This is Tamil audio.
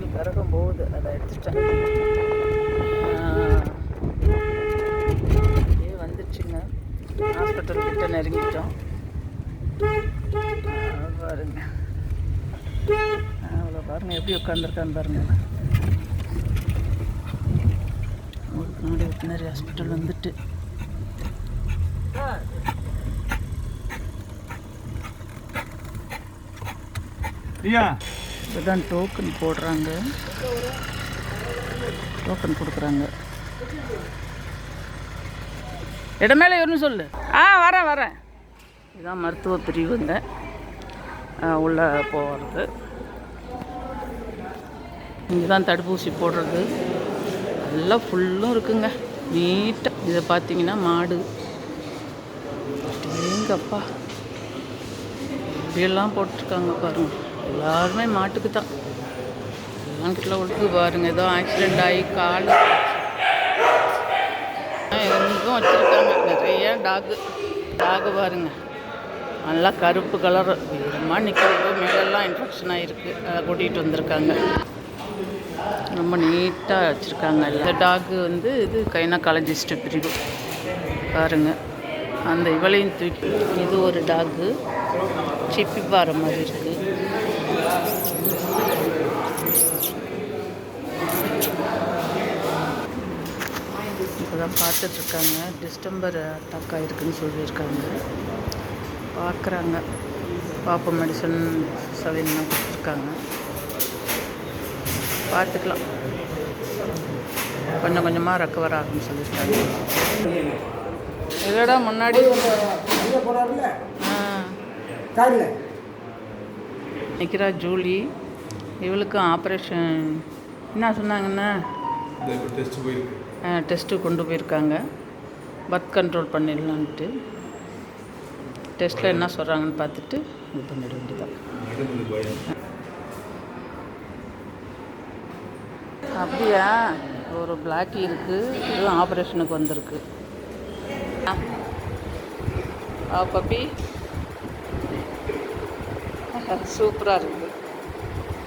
வச்சிட்டேன் ஆஹ், அப்படியே வந்துடுச்சுங்க ஹாஸ்பிட்டல் கிட்ட நெருங்கிட்டோம். பாருங்க. அவ்வளோ பாருங்க எப்படி உட்காந்துருக்கான்னு பாருங்க. உங்களுக்கு முன்னாடி வெட்டினரி ஹாஸ்பிட்டல் வந்துட்டு. இப்போ தான் டோக்கன் போடுறாங்க. டோக்கன் கொடுக்குறாங்க. இடமேல இவருன்னு சொல்லு. ஆ வரேன் வரேன். இதுதான் மருத்துவ பிரிவுங்க ஆ, உள்ள போகிறது இங்கே தான் தடுப்பூசி போடுறது. எல்லாம் ஃபுல்லும் இருக்குங்க. நீட்டாக இதை பார்த்தீங்கன்னா மாடு. எங்கப்பா இப்படியெல்லாம் போட்டிருக்காங்க பாருங்கள் எல்லாருமே மாட்டுக்கு தான். மாட்டுல ஒழுக்கு பாருங்க ஏதோ ஆக்சிடெண்ட் ஆகி கால் எங்கும் வச்சுருக்காங்க. நிறைய டாகு டாகு பாருங்க. நல்லா கருப்பு கலர் வீரமாக நிற்கிறது மேலெல்லாம் இன்ஃபெக்ஷன் ஆகிருக்கு அதை கூட்டிகிட்டு வந்திருக்காங்க. ரொம்ப நீட்டாக வச்சுருக்காங்க இந்த டாகு வந்து இது கைனகாலஜிஸ்ட் பிரிவு. பாருங்க. அந்த இவளையும் தூக்கி இது ஒரு டாகு சிப்பி பாறை மாதிரி இருக்குது தான் பார்த்துட்ருக்காங்க. டிஸ்டம்பர் அட்டாக் ஆகிருக்குன்னு சொல்லியிருக்காங்க. பார்க்குறாங்க. பாப்பா மெடிசன் சவின்லாம் கொடுத்துருக்காங்க. பார்த்துக்கலாம். கொஞ்சம் கொஞ்சமாக ரெக்கவர் ஆகும்னு சொல்லியிருக்காங்க. இதோட முன்னாடி? ஆ. நிற்கிறா ஜூலி. இவளுக்கும் ஆப்ரேஷன் என்ன போயிருக்கு. டெஸ்ட்டு கொண்டு போயிருக்காங்க. பர்த் கண்ட்ரோல் பண்ணிடலான்ட்டு. டெஸ்ட்டில் என்ன சொல்கிறாங்கன்னு பார்த்துட்டு இது பண்ணிட வேண்டியதான் அப்படியா? ஒரு பிளாக்கி இருக்குது இதுவும் ஆப்ரேஷனுக்கு வந்திருக்கு. ஆ பப்பி. சூப்பராக இருக்குது